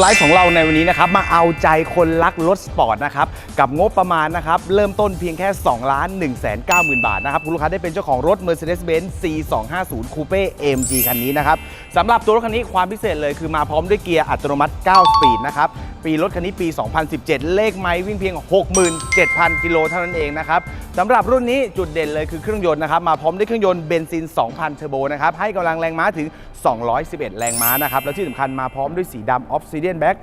ไลฟ์ของเราในวันนี้นะครับ มาเอาใจคนรักรถสปอร์ตนะครับ กับงบประมาณนะครับ เริ่มต้นเพียงแค่2ล้าน1 9 0 0 0 0 บาทนะครับ คุณลูกค้าได้เป็นเจ้าของรถ Mercedes-Benz C250 Coupe AMG คันนี้นะครับสำหรับตัวรถคันนี้ความพิเศษเลยคือมาพร้อมด้วยเกียร์อัตโนมัติ 9 สปีดนะครับ ปี รถคันนี้ปี 2017 เลขไม้วิ่งเพียง 67,000 กิโลเท่านั้นเองนะครับสำหรับรุ่นนี้จุดเด่นเลยคือเครื่องยนต์นะครับ มาพร้อมด้วยเครื่องยนต์เบนซิน 2,000 เทอร์โบนะครับ ให้กำลังแรงม้าถึง 211 แรงม้านะครับ แล้วที่สำคัญมาพร้อมด้วยสีดำ Obsidian Black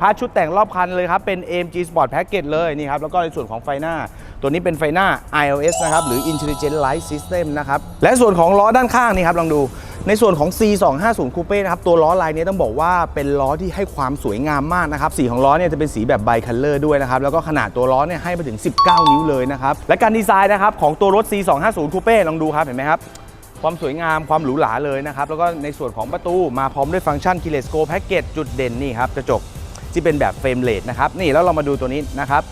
พาชุดแต่งรอบคันเลยครับ เป็น AMG Sport Package เลยนี่ครับ แล้วก็ในส่วนของไฟหน้า ตัวนี้เป็นไฟหน้า iOS นะครับ หรือ Intelligent Light System นะครับ และส่วนของล้อด้านข้างนี่ครับ ลองดู ในส่วนของ C250 Coupe นะครับตัวล้อลายนี้ต้องบอกว่าเป็นล้อที่ให้ความสวยงามมากนะครับสีของล้อเนี่ยจะเป็นสีแบบไบคัลเลอร์ด้วยนะครับแล้วก็ขนาดตัวล้อเนี่ยให้ไปถึง 19 นิ้วเลยนะครับและการดีไซน์นะครับของตัวรถ C250 Coupe ลองดูครับเห็นไหมครับความสวยงามความหรูหราเลยนะครับแล้วก็ในส่วนของประตูมาพร้อมด้วยฟังก์ชัน Keyless Go Package จุดเด่นนี่ครับกระจกที่เป็นแบบเฟรมเลสนะครับนี่แล้วเรามาดูตัวนี้นะครับ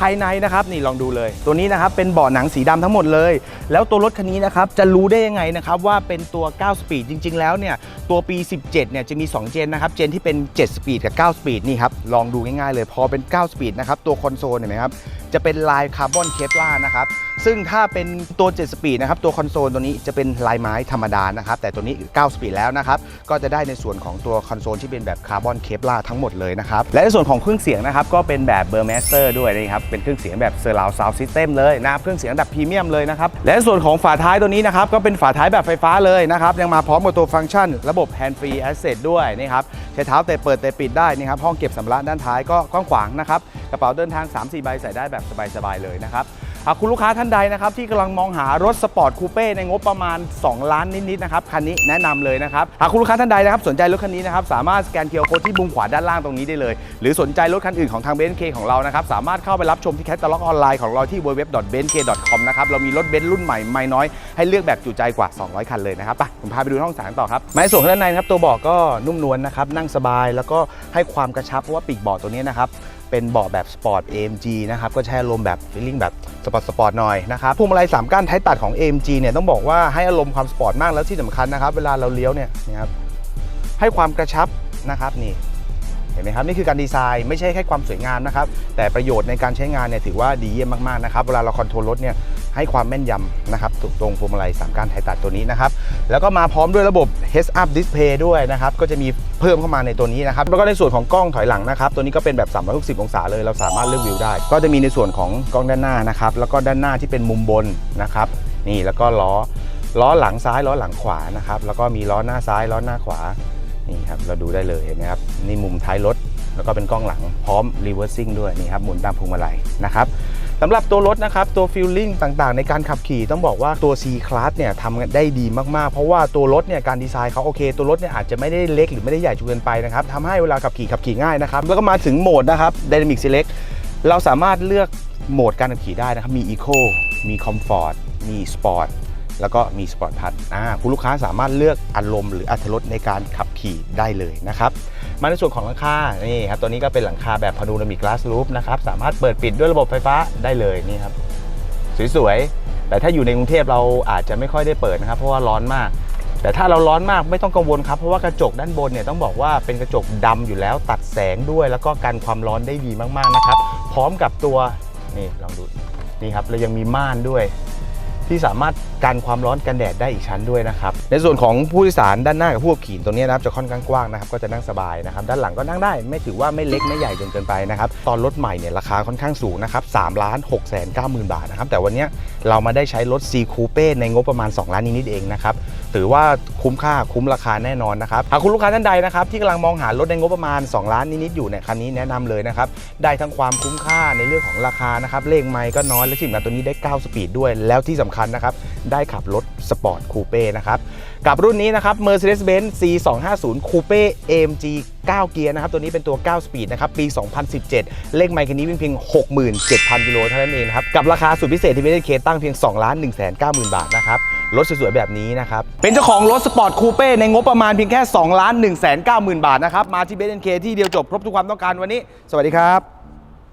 ภายในนะครับนี่ลองดูเลย ตัวนี้นะครับเป็นเบาะหนังสีดำทั้งหมดเลย แล้วตัวรถคันนี้นะครับจะรู้ได้ยังไงนะครับว่าเป็นตัว 9 สปีดจริง ๆ แล้วเนี่ยตัวปี 17เนี่ยจะมี 2 เจนนะครับเจนที่เป็น 7 สปีดกับ 9 สปีดนี่ครับลองดูง่ายๆเลย พอเป็น 9 สปีดนะครับตัวคอนโซลเห็นไหมครับจะเป็นลายคาร์บอนเคปลาร์นะครับซึ่งถ้าเป็นตัว 7 สปีดนะครับตัวคอนโซลตัวนี้จะเป็นลายไม้ธรรมดานะครับแต่ตัวนี้ 9 สปีดแล้วนะครับก็จะได้ในส่วนของตัวคอนโซลที่เป็นแบบคาร์บอนเคปลาร์ทั้งหมดเลยนะครับและในส่วนของเครื่องเสียงนะครับก็เป็นแบบเบอร์แมสเตอร์ด้วยนะครับเป็นเครื่องเสียงแบบเซอร์ราวซาวด์ซิสเต็มเลยนะครับเครื่องเสียงดับพรีเมียมเลยนะครับและในส่วนของฝาท้ายตัวนี้นะครับก็เป็นฝาท้ายแบบไฟฟ้าเลยนะครับยังมาพร้อมกับตัวฟังก์ชัน ระบบแฮนด์ฟรีแอสเซทด้วยนี่ครับใช้เท้าเตะเปิดเตะปิดได้นี่ครับห้องเก็บสัมภาระด้านท้ายก็กว้างขวางนะครับกระเป๋าเดินทาง 3-4 ใบใส่ได้แบบสบายๆเลยนะครับ คุณลูกค้าท่านใดนะครับที่กำลังมองหารถสปอร์ตคูเป้ในงบประมาณ 2 ล้านนิดๆนะครับคันนี้แนะนำเลยนะครับหากคุณลูกค้าท่านใดนะครับสนใจรถคันนี้นะครับสามารถสแกนเคอร์โค้ดที่มุมขวาด้านล่างตรงนี้ได้เลย หรือสนใจรถคันอื่นของทางเบนซ์เคของเรานะครับสามารถเข้าไปรับชมที่แคตตาล็อกออนไลน์ของเราที่ www.benz.com นะครับเรามีรถเบนซ์รุ่นใหม่ไม่น้อยให้เลือกแบบจุใจกว่า 200 คันเลยนะครับไปผมพาไปดูห้องสารต่อครับมาในส่วนข้างด้านในนะครับตัวเบาะก็นุ่มนวลนะครับนั่งสบายแล้วก็ให้ความกระชับเพราะว่าปีกเบาะตัวนี้นะครับ เป็นเบาะแบบสปอร์ต AMG นะครับก็ใช้อารมณ์แบบฟีลลิ่งแบบสปอร์ตสปอร์ตหน่อยนะครับพวงมาลัย3ก้านท้ายตัดของ AMG เนี่ยต้องบอกว่าให้อารมณ์ความสปอร์ตมากแล้วที่สำคัญนะครับเวลาเราเลี้ยวเนี่ยนะครับให้ความกระชับนะครับนี่เห็นไหมครับนี่คือการดีไซน์ไม่ใช่แค่ความสวยงามนะครับแต่ประโยชน์ในการใช้งานเนี่ยถือว่าดีเยี่ยมมากๆนะครับเวลาเราคอนโทรลรถเนี่ย ให้ความแม่นยำนะครับตรงพวงมาลัย3ก้านไทยตัดตัวนี้นะครับแล้วก็มาพร้อมด้วยระบบ Heads Up Display ด้วยนะครับก็จะมีเพิ่มเข้ามาในตัวนี้นะครับแล้วก็ในส่วนของกล้องถอยหลังนะครับตัวนี้ก็เป็นแบบ 360 องศาเลยเราสามารถเลือกวิวได้ ก็จะมีในส่วนของกล้องด้านหน้านะครับแล้วก็ด้านหน้าที่เป็นมุมบนนะครับนี่แล้วก็ล้อล้อหลังซ้ายล้อหลังขวานะครับแล้วก็มีล้อหน้าซ้ายล้อหน้าขวานี่ครับเราดูได้เลยเห็นไหมครับนี่มุมท้ายรถแล้วก็เป็นกล้องหลังพร้อม reversing ด้วยนี่ครับหมุนตามพวงมาลัยนะครับ สำหรับตัวรถนะครับ ตัว feeling ต่างๆ ในการขับขี่ต้องบอกว่าตัว C Class เนี่ยทำได้ดีมากๆ เพราะว่าตัวรถเนี่ยการดีไซน์เขาโอเค ตัวรถเนี่ยอาจจะไม่ได้เล็กหรือไม่ได้ใหญ่จนเกินไปนะครับทำให้เวลาขับขี่ขับขี่ง่ายนะครับ แล้วก็มาถึงโหมดนะครับ Dynamic Select เราสามารถเลือกโหมดการขับขี่ได้นะครับ มี Eco มี Comfort มี Sport แล้วก็มีสปอร์ตพัทอ่าคุณลูกค้าสามารถเลือกอารมณ์หรืออัตรสในการขับขี่ได้เลยนะครับ มาในส่วนของหลังคา นี่ครับ ตัวนี้ก็เป็นหลังคาแบบพานูรามิก glass roof นะครับ สามารถเปิดปิดด้วยระบบไฟฟ้าได้เลยนี่ครับ สวยๆ แต่ถ้าอยู่ในกรุงเทพเราอาจจะไม่ค่อยได้เปิดนะครับ เพราะว่าร้อนมาก แต่ถ้าเราร้อนมากไม่ต้องกังวลครับ เพราะว่ากระจกด้านบนเนี่ยต้องบอกว่าเป็นกระจกดำอยู่แล้ว ตัดแสงด้วย แล้วก็กันความร้อนได้ดีมากๆนะครับ พร้อมกับตัว นี่ลองดู นี่ครับแล้วยังมีม่านด้วย ที่สามารถกันความร้อนกันแดดได้อีกชั้นด้วยนะครับ ในส่วนของผู้โดยสารด้านหน้ากับผู้ขับขี่ตรงนี้นะครับจะค่อนข้างกว้างนะครับก็จะนั่งสบายนะครับด้านหลังก็นั่งได้ไม่ถือว่าไม่เล็กไม่ใหญ่จนเกินไปนะครับตอนรถใหม่เนี่ยราคาค่อนข้างสูงนะครับ3ล้าน6แสน9หมื่นบาทนะครับแต่วันนี้เรามาได้ใช้รถ C Coupe ในงบประมาณ 2 ล้านนิดๆเองนะครับถือว่าคุ้มค่าคุ้มราคาแน่นอนนะครับหากคุณลูกค้าท่านใดนะครับที่กำลังมองหารถในงบประมาณ 2 ล้านนิดๆอยู่เนี่ยคันนี้แนะนำเลยนะครับได้ทั้งความคุ้มค่าในเรื่องของราคานะครับเลขไมค์ก็น้อยและที่สำคัญตัวนี้ได้ 9 สปีดด้วยแล้วที่สำคัญนะครับ ได้ขับรถสปอร์ตคูเป้นะครับ กับรุ่นนี้นะครับ Mercedes-Benz C250 Coupe AMG 9 เกียร์นะครับ ตัวนี้เป็นตัว 9 สปีดนะครับ ปี 2017 เลขไมค์คันนี้วิ่งเพียง 67,000 กิโลเท่านั้นเองนะครับ กับราคาสุดพิเศษที่ไม่ได้เคตั้งเพียง 2 ล้าน 1 9 0 0 0 0บาทนะครับ รถสวยๆ แบบนี้นะครับ เป็นเจ้าของรถสปอร์ตคูเป้ในงบประมาณเพียงแค่ 2 ล้าน 1 9 0 0 0 0บาทนะครับ มาที่เบนเคที่เดียวจบครบทุกความต้องการวันนี้ สวัสดีครับ